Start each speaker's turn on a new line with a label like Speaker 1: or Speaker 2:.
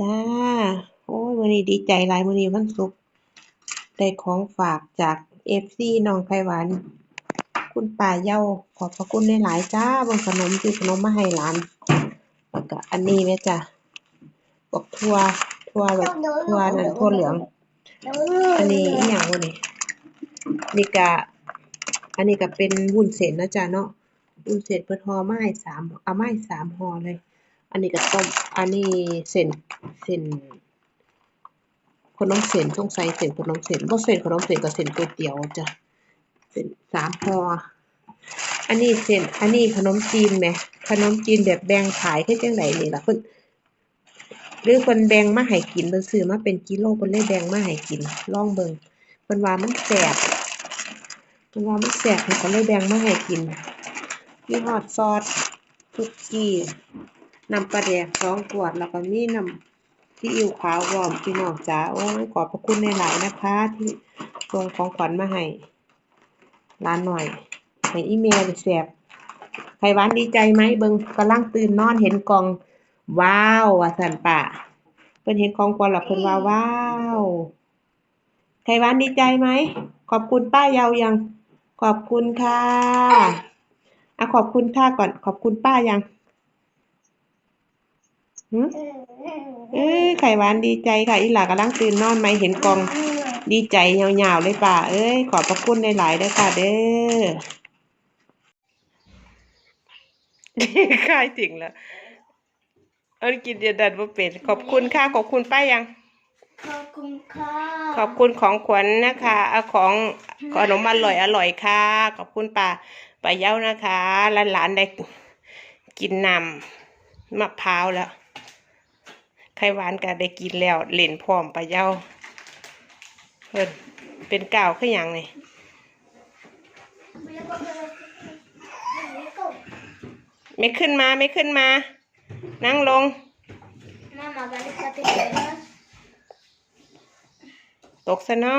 Speaker 1: จ้า โอ้ยมื้อนี้ดีใจหลายมื้อนี้วันศุกร์ได้ของฝากจาก FC น้องไข่หวานคุณป้าเยาขอบพระคุณหลายจ้าบิ่งขนมซื้อขนมมาให้หลานแล้วก็อันนี้แม่จ้ะบักทั่วทั่วแบบทั่วนั่นทั่วเหลือง อันนี้อีหยังวะนี่นี่ก็อันนี้ก็เป็นวุ้นเส้นนะจ๊ะเนาะวุ้นเส้นเพิ่นห่อมาให้สามเอาไม้สามห่อเลย อันนี้ก็ต้ม อันนี้เส้นเส้นขนมเส้นสงใสัยเส้นขนมเส้นบ่เส้นขนมเส้นก็เส้นก๋วยเตี๋ยวจ้ะเป็นสามห่ออันนี้เส้น อันนี้ขนมจีนแหมขนมจีนแบบแบ่งขายคือจังไดนี่ล่ะเพิ่นหรือเพิ่นแบ่งมาให้กินเพิ่นซื้อมาเป็นกิโลเพิ่นเลยแบ่งมาให้กินลองเบิ่งเพิ่นว่ามันแซ่บเพิ่นว่ามันแซ่บเพิ่นก็เลยแบ่งมาให้กินมีฮอดซอสซุกี้ น้ำปลาแดกสองขวดแล้วก็มีน้ำซีอิ๊วขาวพร้อมพี่น้องจ๋าโอ้ขอบพระคุณในหลายนะคะ ที่ส่งของขวัญมาให้หลานหน่อยให้อีเมลแซ่บไผหวานดีใจไหมเบิงกำลังตื่นนอนเห็นกล่อง ว้าวว่าซั่นป้าเพิ่นเห็นของขวัญแล้วเพิ่นว่าว้าวไผหวานดีใจไหมขอบคุณป้าเยายังขอบคุณค่ะอะขอบคุณค่ะก่อนขอบคุณป้ายัง หึเอ้ยไข่หวานดีใจค่ะ อีหลากำลังตื่นนอนไหมเห็นกล่อง ดีใจยาวๆเลยป้าเอ้ย ขอบพระคุณหลายๆเด้อค่ะเด้อค่ายจริงแล้วเอันกินเดียดันบ่เป็น ขอบคุณค่ะ ขอบคุณป้ายัง
Speaker 2: ขอบคุณค่ะ
Speaker 1: ขอบคุณของขวัญนะคะเอาของขนมอร่อยอร่อยค่ะ ขอบคุณป้าป้าเย้านะคะหลานๆได้กินน้ำมะพร้าวแล้ว ไข่หวานก็ได้กินแล้วเล่นพร้อมป้าเย้าเพิ่นเป็นก่าวคือหยังนี่ไม่ขึ้นมาไม่ขึ้นมา นั่งลงตกซะนอ